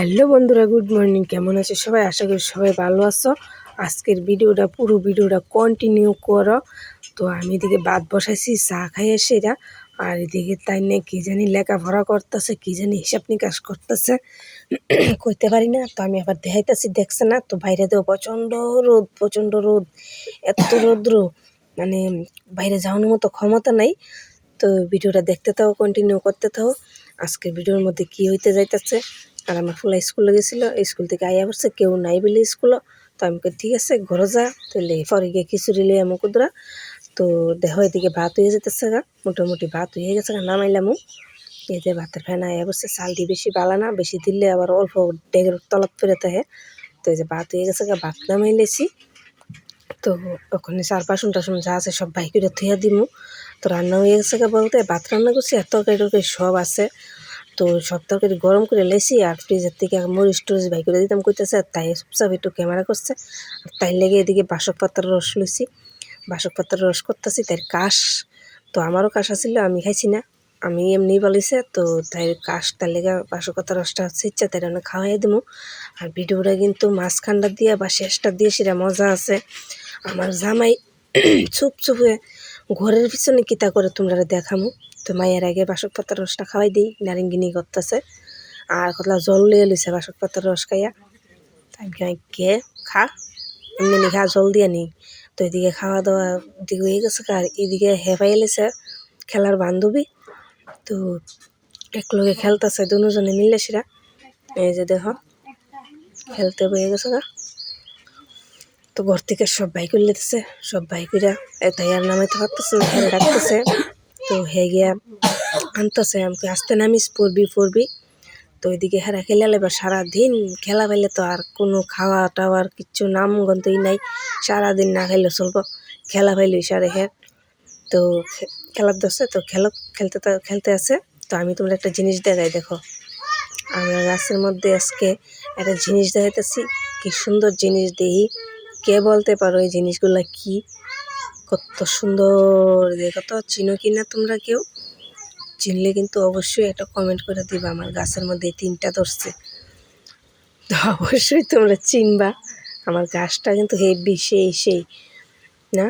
Hello বন্ধুরা, good morning. কেমন আছো সবাই? আশা করি সবাই ভালো আছো। আজকের ভিডিওটা, পুরো ভিডিওটা কন্টিনিউ করো। তো আমি এদিকে বাদ বসাইছি, চা খাই এসে এরা আর এদিকে তাই নিয়ে কী জানি লেখাপড়া করতেছে, কী জানি হিসাব নিকাশ করতেছে। কইতে পারি না, তো আমি আবার দেখাইতেছি, দেখছে না? তো বাইরে দেও, প্রচণ্ড রোদ প্রচণ্ড রোদ। এত রৌদ্র মানে বাইরে যাওয়ানোর মতো ক্ষমতা নাই। তো ভিডিওটা দেখতে থাও কন্টিনিউ করতে থাও। আজকের ভিডিওর মধ্যে কি হইতে যাইতেছে? আর আমার ফুলা স্কুলে গেছিল স্কুল থেকে আইয়া পড়ছে, কেউ নাই বলে স্কুলও। তো আমি ঠিক আছে, ঘরে যা। তাহলে পরে গিয়ে খিচুড়ি লই আমু কুদরা। তো দেহ এদিকে ভাত হয়ে যেতেছে গা, মোটামুটি ভাত হয়ে গেছে গা, নামাইলামু এই যে ভাতের ফ্যান আইয়া পড়ছে দিয়ে বেশি বালা না, বেশি দিলে আবার অল্প ডেগের তলত ফেরে থাকে। তো এই যে ভাত হয়ে গেছে গা, ভাত নামাই লেছি। তো ওখানে চার বাসন টাসন যা আছে সব বাইক করে থুয়া দিমু। তো রান্না হয়ে গেছে গা বলতে, ভাত রান্না করছি আর তরকারি সব আছে। তো সব তরকারি গরম করে লেছি আর ফ্রিজের থেকে মরিচ টরিচ বাই করে দিতাম, কইতেছে, আর তাই সব একটু ক্যামেরা করছে। আর তাই লেগে এদিকে বাসক পাতার রস লইছি। বাসক পাতার রস করতেছি তাই কাশ, তো আমারও কাশ আছিল, আমি খাইছি না। আমি এমনি বলিছে তো তাই কাশ, তার লেগে বাসক পাতার রসটা হচ্ছে ইচ্ছা তাই রান্না খাওয়াই দেবো আর ভিডিওটা কিন্তু মাঝখানটা দিয়ে বা শেষটা দিয়ে সেটা মজা আছে। আমার জামাই চুপ চুপ হয়ে ঘরের পিছনে কিতা করে তোমরা দেখামু। তো মায়ের আগে বাসক পাতার রসটা খাওয়াই দিই, নারিঙ্গিনি করতেছে আর কতলা জল লিয়ে লইছে বাসক পাতার রস খাইয়া। তাই কে খা। এমনি খা জল দিয়ে নি তো এদিকে খাওয়া দাওয়া দিকে হয়ে গেছে আর এদিকে হেফাই এলেছে, খেলার বান্ধবী। তো একলগে খেলতেছে, দুজনে মিলে সেরা। এই যে দেখো, খেলতে বয়ে গেছে গা। তো ঘর থেকে সব বাইক লেতেছে সব বাইকেরা তাই আর নামাইতে পারতেছে না রাখতেছে তো হে গিয়া আনতেছে, আমাকে আসতে নামিস, পড়বি পড়বি। তো ওইদিকে হেরা খেলে এবার সারাদিন খেলা পাইলে তো আর কোনো খাওয়া টাওয়ার কিচ্ছু নাম গন্তই নাই। সারাদিন না খাইলে চলবো, খেলা পাইলে সারে হের। তো খেলার দশে তো খেলো, খেলতে খেলতে আছে। তো আমি তোমরা একটা জিনিস দেখাই, দেখো। আমরা গাছের মধ্যে আজকে একটা জিনিস দেখাইতেছি। কি সুন্দর জিনিস দেখি। কে বলতে পারো এই জিনিসগুলা কি? কত সুন্দর দেখো তো চিনো কি না তোমরা কেউ? চিনলে কিন্তু অবশ্যই একটা কমেন্ট করে দিবা, আমার গাছের মধ্যে তিনটা ধরছে। তো অবশ্যই তোমরা চিনবা, আমার গাছটা কিন্তু হেভি সেই সেই, না?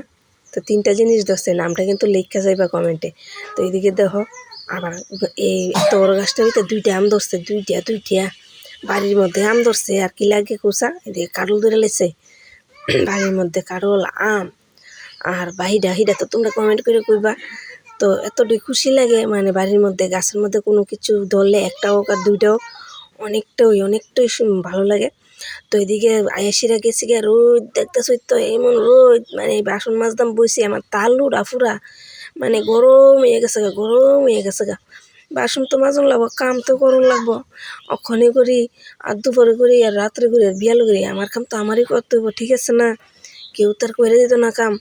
তো তিনটা জিনিস ধরছে, নামটা কিন্তু লেখা যাইবা কমেন্টে তো এইদিকে দেখো, আবার এই বড় গাছটার ভিতরে দুইটা আম ধরছে, দুইটা দুইটা বাড়ির মধ্যে আম ধরছে। আর কি লাগে কুসা এদিকে কাটল ধরে লেছে। বাড়ির মধ্যে কারল আম আর বাহিডা হিডা তো তোমরা কমেন্ট করে কইবা। তো এতটাই খুশি লাগে মানে বাড়ির মধ্যে, গাছের মধ্যে কোনো কিছু ধরলে একটা হোক আর দুইটা হোক, অনেকটাই অনেকটাই ভালো লাগে। তো এদিকে আয়াসিরা গেছি গিয়ে, রোদ দেখতেছই তো, এমন রোদ মানে বাসন মাজদাম বইছি আমার তালু রাফুরা মানে গরম হয়ে গেছে গা, গরম হয়ে গেছে গা। বাসন তো মাজন লাগবো, কাম তো করুন লাগবো অক্ষণে করি, আর দুপুরে করি, আর রাত্রে করি, আর বিয়ালো করি, আমার কাম তো আমারই করতে হইব, ঠিক আছে না? কেউ তার করে দিত না কাম।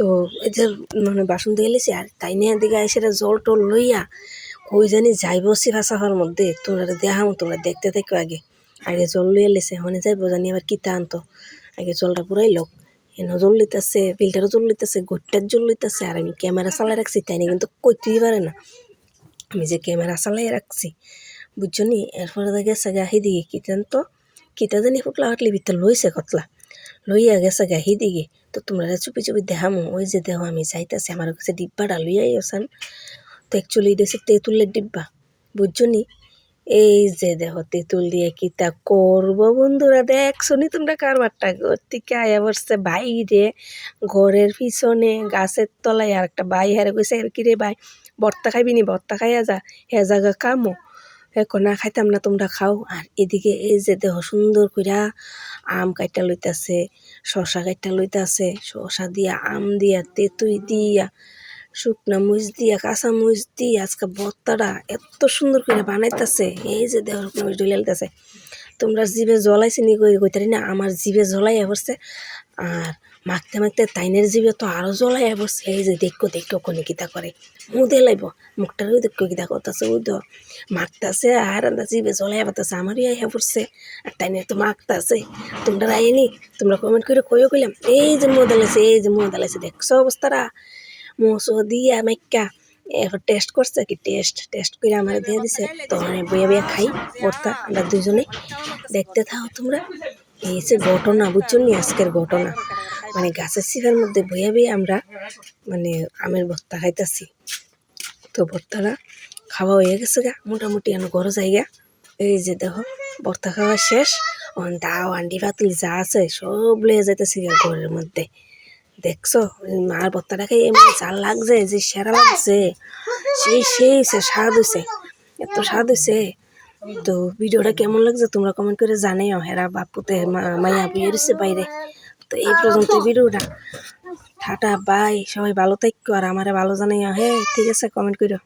তো এই যে মানে বাসন দিয়ে এলেছি আর তাই নিয়ে দিকে সেটা জল টল লইয়া কই জানি যাইব সিফা সাফার মধ্যে তোমরা দেখাম তোমরা দেখতে দেখো আগে। আগে জল লইয়া লেছে হনে যাইব জানি আবার কিতা আনতো। আগে জলটা পুরাই লোক। এনে জল লিতেছে ফিল্টারও জল লিতেছে গোট্টার জল লিতেছে আর আমি ক্যামেরা চালাই রাখছি, তাই নিয়ে কিন্তু কইতেই পারে না। আমি যে ক্যামেরা চালাই রাখছি, বুঝছ নি? এরপরে দেখে গা, হিদিকে কিতেন তো কিতা জানি ফুটলা হাটলি ভিতর লইছে কতলা। লইয়া গেছে গা হিদিকে তো তোমরা চুপি চুপি দেখামো, ওই যে দেহ আমি যাইতেছি, আমার কাছে ডিব্বাটা লইয়াই আসান তো অ্যাকচুয়ালি এটা তেঁতুলের ডিব্বা, বুঝছ নি? এই যে দেহ তেঁতুল দিয়ে কিতা করব বন্ধুরা, দেখছ নি তোমরা কারবারটা? ঘর থেকে আয়া বসছে বাইরে, ঘরের পিছনে, গাছের তলায় আর একটা বাই হারে কইছে, "এর কি রে ভাই? ভর্তা খাইবি নি? ভর্তা খাইয়া যা, হে জায়গা কামো। এখন না খাইতাম না, তোমরা খাও। আর এদিকে এই যে দেহ সুন্দর কইরা আম কাইটা লইতাছে শশা কাইটা লইতাছে শশা দিয়া আম দিয়া, তেঁতুই দিয়া, শুকনা মরিচ দিয়া, কাঁচা মরিচ দিয়া, আজকে ভর্তাটা এত সুন্দর করে বানাইতাছে। এই যে দেহ মরিচ ডুলাইতেছে তোমরা জিভে জলাইছি নি কই, কইতারি না, আমার জিভে জলাইয়া পড়ছে। আর মাখতে মাখতে তাইনের জিভে তো আরও জলাইয়া পড়ছে এই যে দেখো দেখো কোনে কিতা করে। মুখ দিয়ে লাইব, মুখটার ওই দেখো কিতা করতেছে ওই তো মাখতাছে আর আন্দা জিভে জলাইয়া পাতাছে আমারই আইয়া পড়ছে আর তাইনের তো মাখতাছে। তোমরা আইনি তোমরা কমেন্ট করে কইও কইলাম, এই যে মুখ দালাইছে এই যে মুখ দালাইছে দেখছ অবস্থাটা? মোসো দিয়া মাইকা এরপর টেস্ট করছে কি টেস্ট টেস্ট করে আমার দিয়ে দিছে, তো আমি বইয়া বইয়া খাই ভর্তা আমরা দুজনে। দেখতে থাকো তোমরা। এই হচ্ছে ঘটনা, বুঝছ নি আজকের ঘটনা? মানে গাছের শিখার মধ্যে বইয়া বইয়া আমরা মানে আমের ভর্তা খাইতেছি। তো ভর্তাটা খাওয়া হয়ে গেছে গা, মোটামুটি আমি ঘরে যাই গা এই যে দেখো, ভর্তা খাওয়া শেষ। অন দাও আন্ডি, পাতুল যা আছে সব লয়ে যাইতেছি গা ঘরের মধ্যে। দেখছ মার ভর্তাটা খাই এমন জাল লাগছে, যে সেরা লাগছে। সেই সেই সে স্বাদ হয়েছে এত স্বাদ হয়েছে তো ভিডিওটা কেমন লাগছে তোমরা কমেন্ট করে জানাইও। হেরা বাপুতে মা- মাইয়া বিয়ে বাইরে। তো এই পর্যন্ত ভিডিওটা। Tata bye. সবাই ভালো থাকো আর আমারে ভালো জানাইও হ্যাঁ? ঠিক আছে কমেন্ট করো